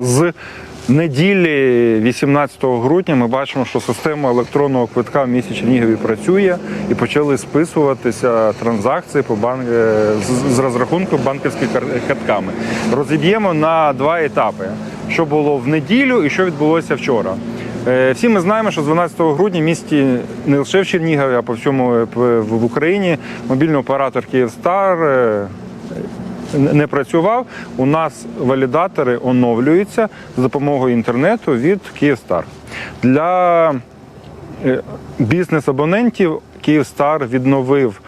З неділі 18 грудня ми бачимо, що система електронного квитка в місті Чернігові працює і почали списуватися транзакції по банк... е, з- розрахунку банківськими кар- картками. Розіб'ємо на два етапи: що було в неділю і що відбулося вчора. Е, Всі ми знаємо, що з 12 грудня в місті не лише в Чернігові, а по всьому е, в Україні мобільний оператор Київстар е, не працював. У нас валідатори оновлюються за допомогою інтернету від Київстар. Для бізнес-абонентів Київстар відновив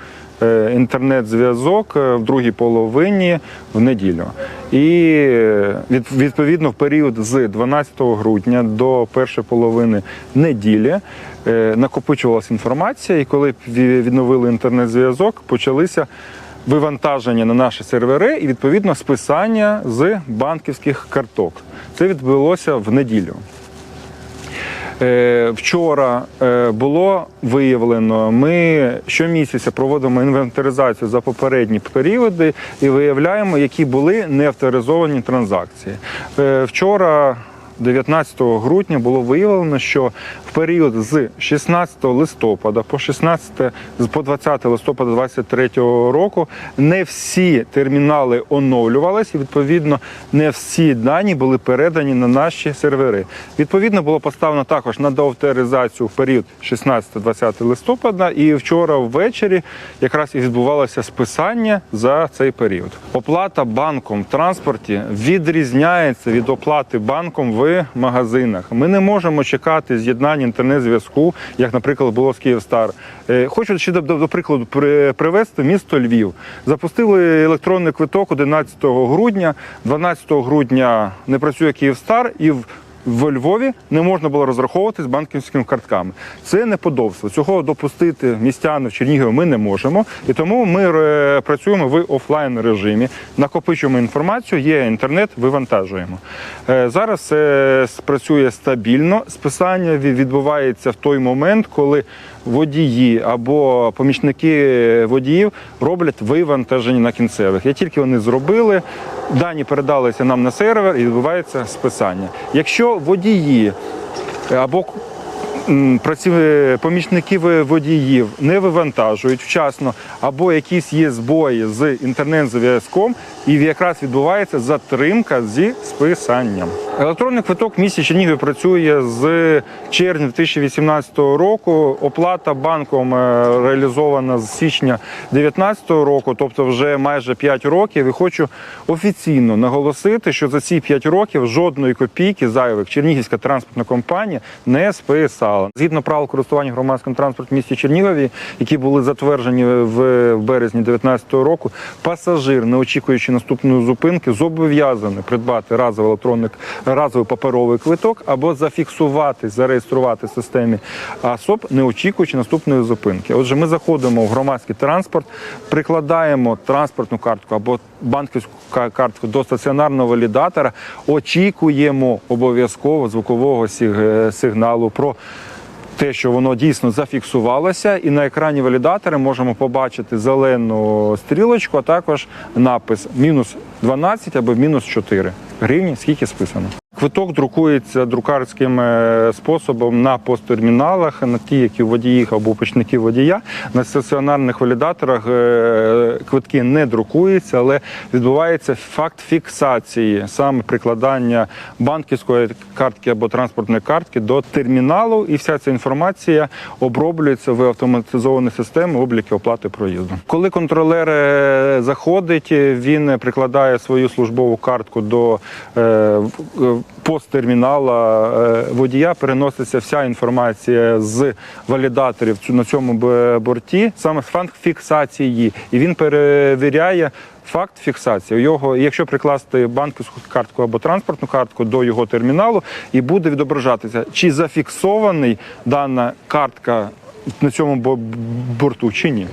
інтернет-зв'язок е, в другій половині в неділю. І е, відповідно в період з 12 грудня до першої половини неділі е, накопичувалася інформація, і коли відновили інтернет-зв'язок, почалися вивантаження на наші сервери і відповідно списання з банківських карток. Це відбулося в неділю. Е, Вчора е, було виявлено, ми щомісяця проводимо інвентаризацію за попередні періоди і виявляємо, які були неавторизовані транзакції. Е, Вчора. 19 грудня було виявлено, що в період з 16 листопада по 16 по 20 листопада 2023 року не всі термінали оновлювалися, і відповідно не всі дані були передані на наші сервери. Відповідно, було поставлено також на доавторизацію в період 16-20 листопада, і вчора ввечері якраз і відбувалося списання за цей період. Оплата банком в транспорті відрізняється від оплати банком в магазинах. Ми не можемо чекати з'єднання інтернет-зв'язку, як, наприклад, було з Київстар. Е, Хочу ще до, прикладу при- привести місто Львів. Запустили електронний квиток 11 грудня. 12 грудня не працює Київстар і в в Львові не можна було розраховувати з банківськими картками. Це неподобство. Цього допустити містяни в Чернігові ми не можемо. І тому ми е, працюємо в офлайн режимі, накопичуємо інформацію, є інтернет, вивантажуємо. Е, Зараз це працює стабільно. Списання відбувається в той момент, коли водії або помічники водіїв роблять вивантаження на кінцевих. Як тільки вони зробили, дані передалися нам на сервер і відбувається списання. Якщо водії або помічники водіїв не вивантажують вчасно, або якісь є збої з інтернет-зв'язком, і якраз відбувається затримка зі списанням. Електронний квиток в місті Чернігів працює з червня 2018 року. Оплата банком е, реалізована з січня 2019 року, тобто вже майже 5 років. І хочу офіційно наголосити, що за ці 5 років жодної копійки зайвих Чернігівська транспортна компанія не списала. Згідно правил користування громадським транспортом в місті Чернігові, які були затверджені в березні 2019 року, пасажир, не очікуючи наступної зупинки, зобов'язаний придбати разовий електронний разовий паперовий квиток або зафіксувати, зареєструвати в системі АСОП, не очікуючи наступної зупинки. Отже, ми заходимо в громадський транспорт, прикладаємо транспортну картку або банківську картку до стаціонарного валідатора, очікуємо обов'язково звукового е, сигналу про те, що воно дійсно зафіксувалося, і на екрані валідатора можемо побачити зелену стрілочку, а також напис мінус 12 або мінус 4 гривні, скільки списано. Квиток друкується друкарським е, способом на посттерміналах, на ті, які водіїв або почників водія. На стаціонарних валідаторах е, квитки не друкуються, але відбувається факт фіксації, саме прикладання банківської картки або транспортної картки до терміналу, і вся ця інформація оброблюється в автоматизовані системи обліки оплати проїзду. Коли контролер е, заходить, він прикладає свою службову картку до посттермінала е, водія, переноситься вся інформація з валідаторів на цьому борті, саме факт фіксації, і він перевіряє. Факт фіксації його, якщо прикласти банківську картку або транспортну картку до його терміналу, і буде відображатися, чи зафіксований дана картка на цьому борту, чи ні.